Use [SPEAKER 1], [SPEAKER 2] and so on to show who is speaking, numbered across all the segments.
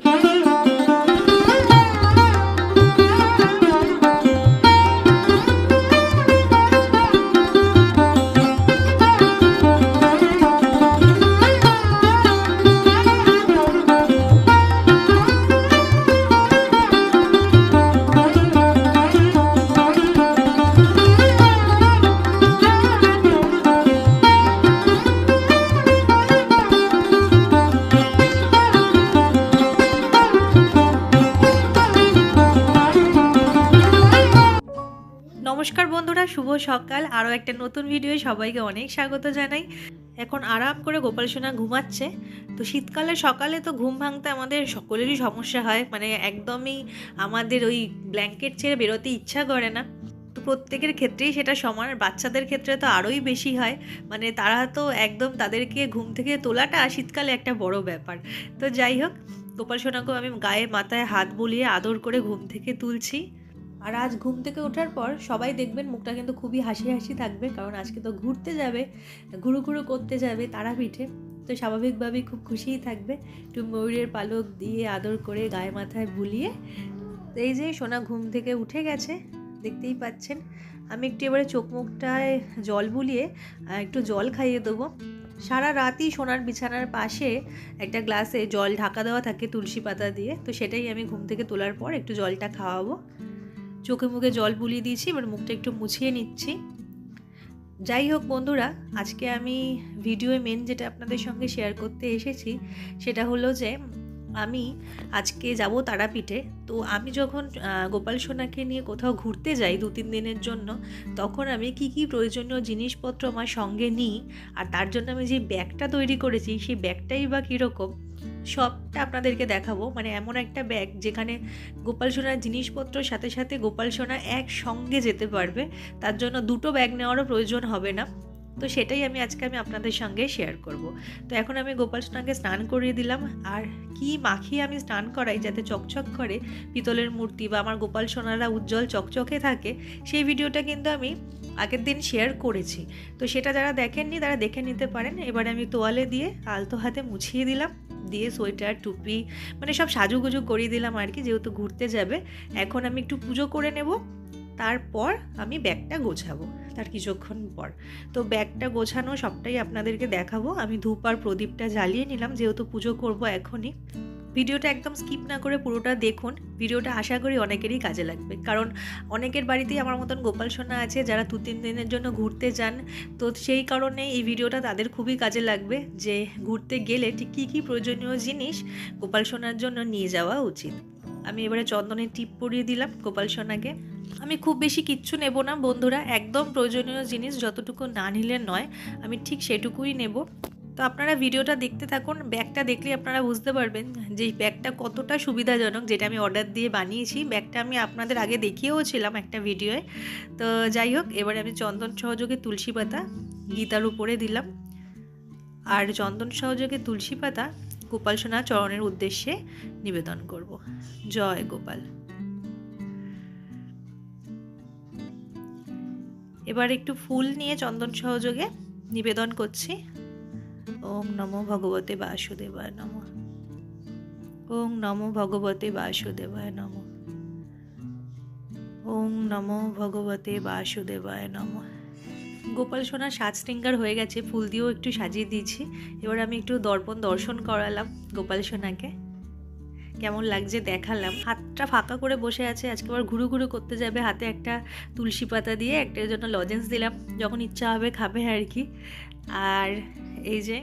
[SPEAKER 1] Mm-hmm. সকাল। আরও একটা নতুন ভিডিও সবাইকে অনেক স্বাগত জানাই। এখন আরাম করে গোপাল সোনা ঘুমাচ্ছে। তো শীতকালে সকালে তো ঘুম ভাঙতে আমাদের সকলেরই সমস্যা হয়। মানে একদমই আমাদের ওই ব্ল্যাঙ্কেট ছেড়ে বেরোতে ইচ্ছা করে না। তো প্রত্যেকের ক্ষেত্রেই সেটা সমান। বাচ্চাদের ক্ষেত্রে তো আরোই বেশি হয়। মানে তারা তো একদম তাদেরকে ঘুম থেকে তোলাটা শীতকালে একটা বড় ব্যাপার। তো যাই হোক, গোপাল সোনাকেও আমি গায়ে মাথায় হাত বুলিয়ে আদর করে ঘুম থেকে তুলছি। আর আজ ঘুম থেকে ওঠার পর সবাই দেখবেন মুখটা কিন্তু খুবই হাসি হাসি থাকবে, কারণ আজকে তো ঘুরতে যাবে, ঘুরু ঘুরু করতে যাবে তারাপীঠে, তো স্বাভাবিকভাবেই খুব খুশিই থাকবে। একটু ময়ূরের পালক দিয়ে আদর করে গায়ে মাথায় বুলিয়ে এই যে সোনা ঘুম থেকে উঠে গেছে, দেখতেই পাচ্ছেন। আমি একটু এবারে চোখ মুখটায় জল বুলিয়ে একটু জল খাইয়ে দেবো। সারা রাতই সোনার বিছানার পাশে একটা গ্লাসে জল ঢাকা দেওয়া থাকে তুলসী পাতা দিয়ে, তো সেটাই আমি ঘুম থেকে তোলার পর একটু জলটা খাওয়াবো। চোখে মুখে জল বুলিয়ে দিয়েছি, এবার মুখটা একটু মুছিয়ে নিচ্ছি। যাই হোক বন্ধুরা, আজকে আমি ভিডিওয়ে মেন যেটা আপনাদের সঙ্গে শেয়ার করতে এসেছি, সেটা হলো যে আমি আজকে যাব তারাপীঠে। তো আমি যখন গোপাল সোনাকে নিয়ে কোথাও ঘুরতে যাই দু তিন দিনের জন্য, তখন আমি কি কি প্রয়োজনীয় জিনিসপত্র আমার সঙ্গে নিই, আর তার জন্য আমি যে ব্যাগটা তৈরি করেছি, সেই ব্যাগটাই বা কীরকম সবটা আপনাদেরকে দেখাবো। মানে এমন একটা ব্যাগ যেখানে গোপাল সোনার জিনিসপত্রের সাথে সাথে গোপাল সোনা একসঙ্গে যেতে পারবে। তার জন্য দুটো ব্যাগ নেওয়ারও প্রয়োজন হবে না। তো সেটাই আমি আজকে আমি আপনাদের সঙ্গে শেয়ার করব। তো এখন আমি গোপাল সোনাকে স্নান করিয়ে দিলাম। আর কি মাখিয়ে আমি স্নান করাই যাতে চকচক করে পিতলের মূর্তি বা আমার গোপাল সোনারা উজ্জ্বল চকচকে থাকে, সেই ভিডিওটা কিন্তু আমি আগের দিন শেয়ার করেছি। তো সেটা যারা দেখেননি তারা দেখে নিতে পারেন। এবারে আমি তোয়ালে দিয়ে আলতো হাতে মুছিয়ে দিলাম। দিয়ে সোয়েটার, টুপি মানে সব সাজুগুজু করিয়ে দিলাম আর কি, যেহেতু ঘুরতে যাবে। এখন আমি একটু পুজো করে নেব, তারপর আমি ব্যাগটা গোছাবো, তার কিছুক্ষণ পর। তো ব্যাগটা গোছানো সবটাই আপনাদেরকে দেখাবো। আমি ধূপ আর প্রদীপটা জ্বালিয়ে নিলাম, যেহেতু পুজো করব এখনই। ভিডিওটা একদম স্কিপ না করে পুরোটা দেখুন। ভিডিওটা আশা করি অনেকেরই কাজে লাগবে। কারণ অনেকের বাড়িতেই আমার মতন গোপাল সোনা আছে, যারা দু তিন দিনের জন্য ঘুরতে যান। তো সেই কারণে এই ভিডিওটা তাদের খুবই কাজে লাগবে যে ঘুরতে গেলে ঠিক কী কী প্রয়োজনীয় জিনিস গোপাল সোনার জন্য নিয়ে যাওয়া উচিত। আমি এবারে চন্দনের টিপ পরিয়ে দিলাম গোপাল সোনাকে। আমি খুব বেশি কিচ্ছু নেব না বন্ধুরা, একদম প্রয়োজনীয় জিনিস যতটুকু না নিলে নয়, আমি ঠিক সেটুকুই নেব। তো আপনারা ভিডিওটা দেখতে থাকুন, ব্যাগটা দেখলে আপনারা বুঝতে পারবেন যে ব্যাগটা কতটা সুবিধাজনক, যেটা আমি অর্ডার দিয়ে বানিয়েছি। ব্যাগটা আমি আপনাদের আগে দেখিয়েও ছিলাম একটা ভিডিওয়ে তো যাই হোক, এবারে আমি চন্দন সহযোগে তুলসী পাতা গীতার উপরে দিলাম। আর চন্দন সহযোগে তুলসী পাতা গোপাল সোনা চরণের উদ্দেশ্যে নিবেদন করব। জয় গোপাল। এবার একটু ফুল নিয়ে চন্দন সহযোগে নিবেদন করছি। ওম নমো ভগবতে বাসুদেবায় নম। ওম নমো ভগবতে বাসুদেবায় নম। ওম নমো ভগবতে বাসুদেবায় নম। গোপাল সোনার সাত শৃঙ্গার হয়ে গেছে, ফুল দিয়েও একটু সাজিয়ে দিয়েছি। এবার আমি একটু দর্পণ দর্শন করালাম গোপাল সোনাকে। কেমন লাগছে দেখালাম। হাতটা ফাঁকা করে বসে আছে, আজকে আবার ঘুরু ঘুরু করতে যাবে হাতে একটা তুলসী পাতা দিয়ে, একটার জন্য লজেন্স দিলাম। যখন ইচ্ছা হবে খাবে আর কি। আর এই যে,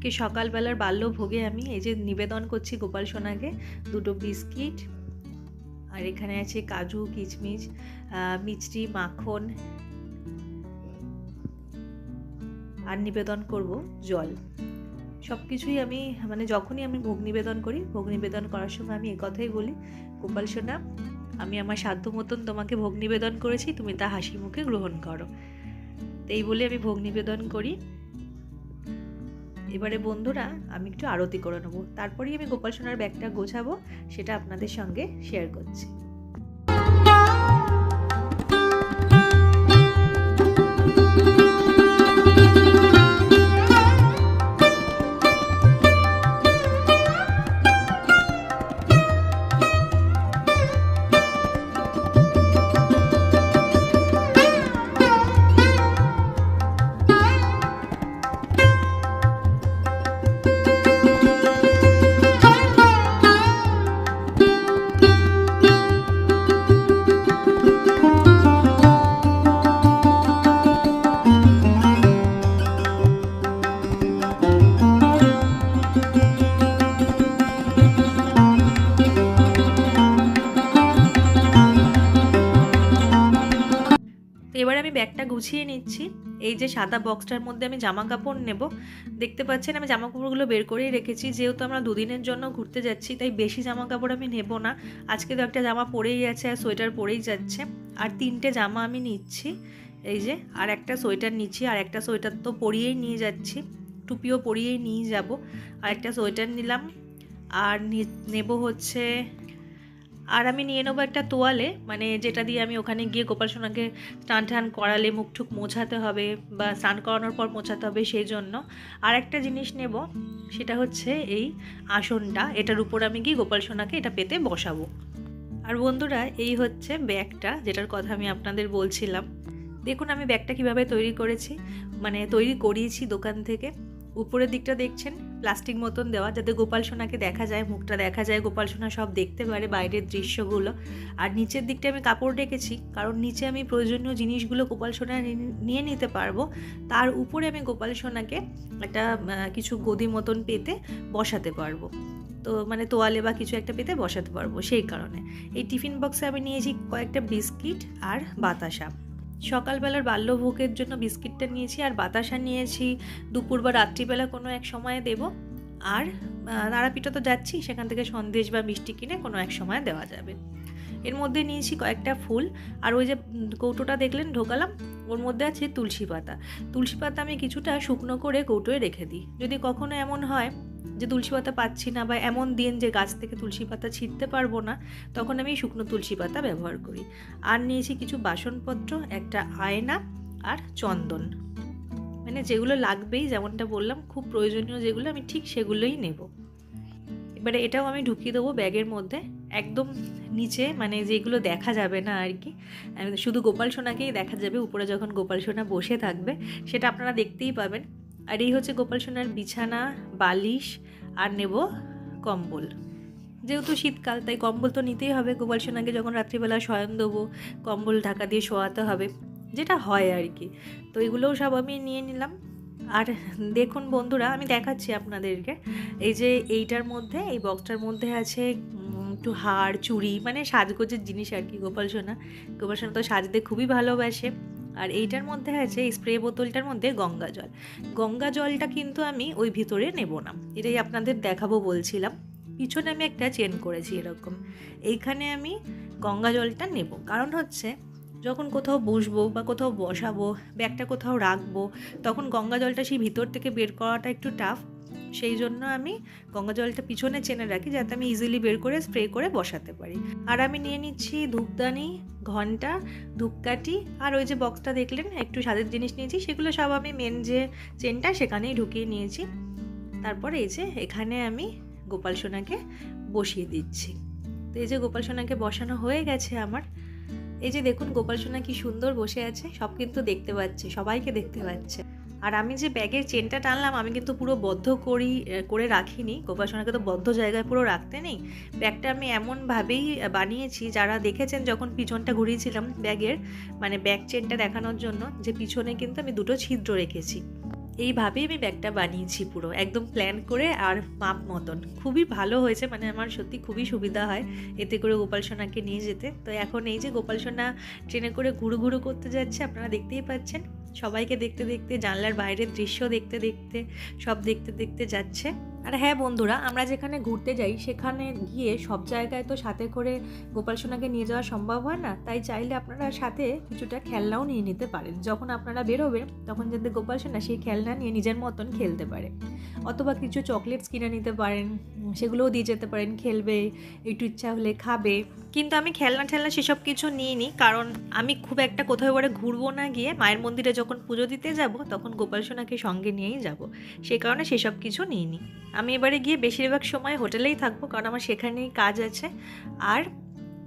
[SPEAKER 1] কি সকালবেলার বাল্য ভোগে আমি এই যে নিবেদন করছি গোপাল সোনাকে, দুটো বিস্কিট। আর এখানে আছে কাজু, কিচমিচ মিষ্টি, মাখন। আর নিবেদন করব জল। সব কিছুই আমি মানে যখনই আমি ভোগ নিবেদন করি, ভোগ নিবেদন করার সময় আমি একথাই বলি, গোপাল সোনা, আমি আমার সাধ্য মতন তোমাকে ভোগ নিবেদন করেছি, তুমি তা হাসি মুখে গ্রহণ করো। এই বলে আমি ভোগ নিবেদন করি। এবারে বন্ধুরা, আমি একটু আরতি করে নেব। তারপরেই আমি গোপাল সোনার ব্যাগটা গোছাবো, সেটা আপনাদের সঙ্গে শেয়ার করছি। ব্যাগটা গুছিয়ে নিচ্ছি। এই যে সাদা বক্সটার মধ্যে আমি জামা কাপড় নেব। দেখতে পাচ্ছেন আমি জামা কাপড়গুলো বের করেই রেখেছি। যেহেতু আমরা দুদিনের জন্য ঘুরতে যাচ্ছি, তাই বেশি জামা কাপড় আমি নেব না। আজকে তো একটা জামা পরেই আছে আর সোয়েটার পরেই যাচ্ছে। আর তিনটে জামা আমি নিচ্ছি। এই যে, আর একটা সোয়েটার নিচ্ছি, আর একটা সোয়েটার তো পরিয়েই নিয়ে যাচ্ছি। টুপিও পরিয়েই নিয়ে যাব। আর একটা সোয়েটার নিলাম। আর নেব হচ্ছে আর আমি নিয়ে নেব একটা তোয়ালে মানে যেটা দিয়ে আমি ওখানে গিয়ে গোপাল সোনাকে স্নান টান করালে মুখ ঠুক মোছাতে হবে বা স্নান করানোর পর মোছাতে হবে সেই জন্য। আর একটা জিনিস নেব, সেটা হচ্ছে এই আসনটা, এটার উপর আমি গিয়ে গোপাল সোনাকে এটা পেতে বসাবো। আর বন্ধুরা, এই হচ্ছে ব্যাগটা, যেটার কথা আমি আপনাদের বলছিলাম। দেখুন আমি ব্যাগটা কীভাবে তৈরি করেছি মানে তৈরি করিয়েছি দোকান থেকে। উপরের দিকটা দেখছেন? প্লাস্টিক মতন দেওয়া, যাতে গোপাল সোনাকে দেখা যায়, মুখটা দেখা যায়, গোপাল সোনা সব দেখতে পারে বাইরের দৃশ্যগুলো। আর নিচের দিকটা আমি কাপড় রেখেছি কারণ নিচে আমি প্রয়োজনীয় জিনিসগুলো গোপাল সোনা নিয়ে নিতে পারব। তার উপরে আমি গোপাল সোনাকে একটা কিছু গদি মতন পেতে বসাতে পারব। তো মানে তোয়ালে বা কিছু একটা পেতে বসাতে পারব, সেই কারণে। এই টিফিন বক্সে আমি নিয়েছি কয়েকটা বিস্কিট আর বাতাসা। সকালবেলার বাল্যভোগের জন্য বিস্কিটটা নিয়েছি আর বাতাসা নিয়েছি। দুপুর বা রাত্রিবেলা কোনো এক সময়ে দেব। আর তারাপীঠে তো যাচ্ছি, সেখান থেকে সন্দেশ বা মিষ্টি কিনে কোনো এক সময় দেওয়া যাবে। এর মধ্যে নিয়েছি কয়েকটা ফুল। আর ওই যে কৌটোটা দেখলেন, ঢোকালাম, ওর মধ্যে আছে তুলসী পাতা। তুলসী পাতা আমি কিছুটা শুকনো করে কৌটোয় রেখে দিই। যদি কখনো এমন হয় যে তুলসী পাতা পাচ্ছি না বা এমন দিন যে গাছ থেকে তুলসী পাতা ছিঁড়তে পারব না, তখন আমি শুকনো তুলসী পাতা ব্যবহার করি। আর নিয়েছি কিছু বাসনপত্র, একটা আয়না আর চন্দন। মানে যেগুলো লাগবেই, যেমনটা বললাম, খুব প্রয়োজনীয় যেগুলো, আমি ঠিক সেগুলোই নেব। এবারে এটাও আমি ঢুকিয়ে দেবো ব্যাগের মধ্যে, একদম নিচে মানে যেগুলো দেখা যাবে না আর কি। শুধু গোপাল সোনাকেই দেখা যাবে, উপরে যখন গোপাল সোনা বসে থাকবে, সেটা আপনারা দেখতেই পাবেন। আর এই হচ্ছে গোপাল সোনার বিছানা, বালিশ আর নেব কম্বল। যেহেতু শীতকাল, তাই কম্বল তো নিতেই হবে। গোপাল সোনাকে যখন রাত্রিবেলা শয়ন দেবো, কম্বল ঢাকা দিয়ে শোয়াতে হবে। যেটা হয় আর কি। তো এগুলোও সব আমি নিয়ে নিলাম। আর দেখুন বন্ধুরা, আমি দেখাচ্ছি আপনাদেরকে। এই যে এইটার মধ্যে, এই বক্সটার মধ্যে আছে একটু হাড়, চুড়ি মানে সাজগোজের জিনিস আর কি গোপাল সোনা। গোপাল সোনা তো সাজতে খুবই ভালোবাসে। আর এইটার মধ্যে আছে এই স্প্রে বোতলটার মধ্যে গঙ্গা জল। গঙ্গা জলটা কিন্তু আমি ওই ভিতরে নেব না। এটাই আপনাদের দেখাবো বলছিলাম। পিছনে আমি একটা চেন করেছি এরকম। এইখানে আমি গঙ্গা জলটা নেব। কারণ হচ্ছে যখন কোথাও বসবো বা কোথাও বসাবো ব্যাগটা কোথাও রাখব, তখন গঙ্গা জলটা সেই ভিতর থেকে বের করাটা একটু টাফ সেই জন্য আমি গঙ্গা জলটা পিছনে চেনে রাখি যাতে আমি ইজিলি বের করে স্প্রে করে বসাতে পারি। আর আমি নিয়ে নিচ্ছি ধূপদানি, ঘণ্টা, ধূপকাঠি, আর ওই যে বক্সটা দেখলেন, একটু স্বাদের জিনিস নিয়েছি, সেগুলো সব আমি মেন যে চেনটা সেখানেই ঢুকিয়ে নিয়েছি। তারপরে এই যে এখানে আমি গোপাল সোনাকে বসিয়ে দিচ্ছি। তো এই যে গোপাল সোনাকে বসানো হয়ে গেছে আমার। এই যে দেখুন গোপাল সোনা কি সুন্দর বসে আছে, সব কিন্তু দেখতে পাচ্ছে, সবাইকে দেখতে পাচ্ছে। আর আমি যে ব্যাগের চেনটা টানলাম, আমি কিন্তু পুরো বদ্ধ করি করে রাখিনি। গোপাল সোনাকে তো বদ্ধ জায়গায় পুরো রাখতে নেই। ব্যাগটা আমি এমনভাবেই বানিয়েছি, যারা দেখেছেন যখন পিছনটা ঘুরিয়েছিলাম ব্যাগের মানে ব্যাগ চেনটা দেখানোর জন্য, যে পিছনে কিন্তু আমি দুটো ছিদ্র রেখেছি। এইভাবেই আমি ব্যাগটা বানিয়েছি পুরো, একদম প্ল্যান করে আর মাপ মতন। খুবই ভালো হয়েছে মানে আমার সত্যি খুবই সুবিধা হয় এতে করে গোপাল সোনাকে নিয়ে যেতে। তো এখন এই যে গোপাল সোনা ট্রেনে করে ঘুরু ঘুরু করতে যাচ্ছে, আপনারা দেখতেই পাচ্ছেন। সবাইকে দেখতে দেখতে জানলার বাইরের দৃশ্য দেখতে দেখতে সব দেখতে দেখতে যাচ্ছে। আর হ্যাঁ বন্ধুরা, আমরা যেখানে ঘুরতে যাই, সেখানে গিয়ে সব জায়গায় তো সাথে করে গোপাল সোনাকে নিয়ে যাওয়া সম্ভব হয় না। তাই চাইলে আপনারা সাথে কিছুটা খেলনাও নিয়ে নিতে পারেন। যখন আপনারা বেরোবেন, তখন যাতে গোপাল সোনা সেই খেলনা নিয়ে নিজের মতন খেলতে পারে। অথবা কিছু চকলেটস কিনে নিতে পারেন, সেগুলোও দিয়ে যেতে পারেন, খেলবে, একটু ইচ্ছা হলে খাবে। কিন্তু আমি খেলনা ঠেলনা সেসব কিছু নিইনি, কারণ আমি খুব একটা কোথাও এবারে ঘুরবো না গিয়ে। মায়ের মন্দিরে যখন পুজো দিতে যাব, তখন গোপাল সোনাকে সঙ্গে নিয়েই যাব। সেই কারণে সেসব কিছু নিইনি। আমি এবারে গিয়ে বেশিরভাগ সময় হোটেলেই থাকব, কারণ আমার সেখানেই কাজ আছে। আর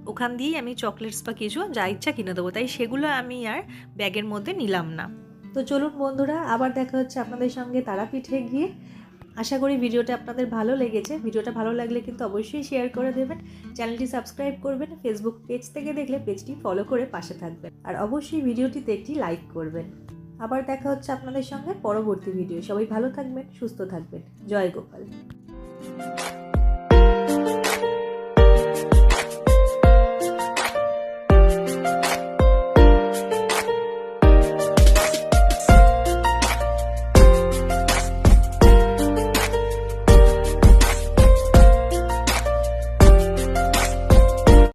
[SPEAKER 1] ওখান দিয়েই আমি চকলেটস বা কিছু যা ইচ্ছা কিনে দেবো, তাই সেগুলো আমি আর ব্যাগের মধ্যে নিলাম না। তো চলুন বন্ধুরা, আবার দেখা হচ্ছে আপনাদের সঙ্গে তারাপীঠে গিয়ে। আশা করি ভিডিওটা আপনাদের ভালো লেগেছে। ভিডিওটা ভালো লাগলে কিন্তু অবশ্যই শেয়ার করে দেবেন। চ্যানেলটি সাবস্ক্রাইব করবেন ফেসবুক পেজ থেকে দেখলে পেজটি ফলো করে পাশে থাকবেন। আর অবশ্যই ভিডিওটিতে একটি লাইক করবেন। আবার দেখা হচ্ছে আপনাদের সঙ্গে পরবর্তী ভিডিও সবাই ভালো থাকবেন সুস্থ থাকবেন। জয় গোপাল।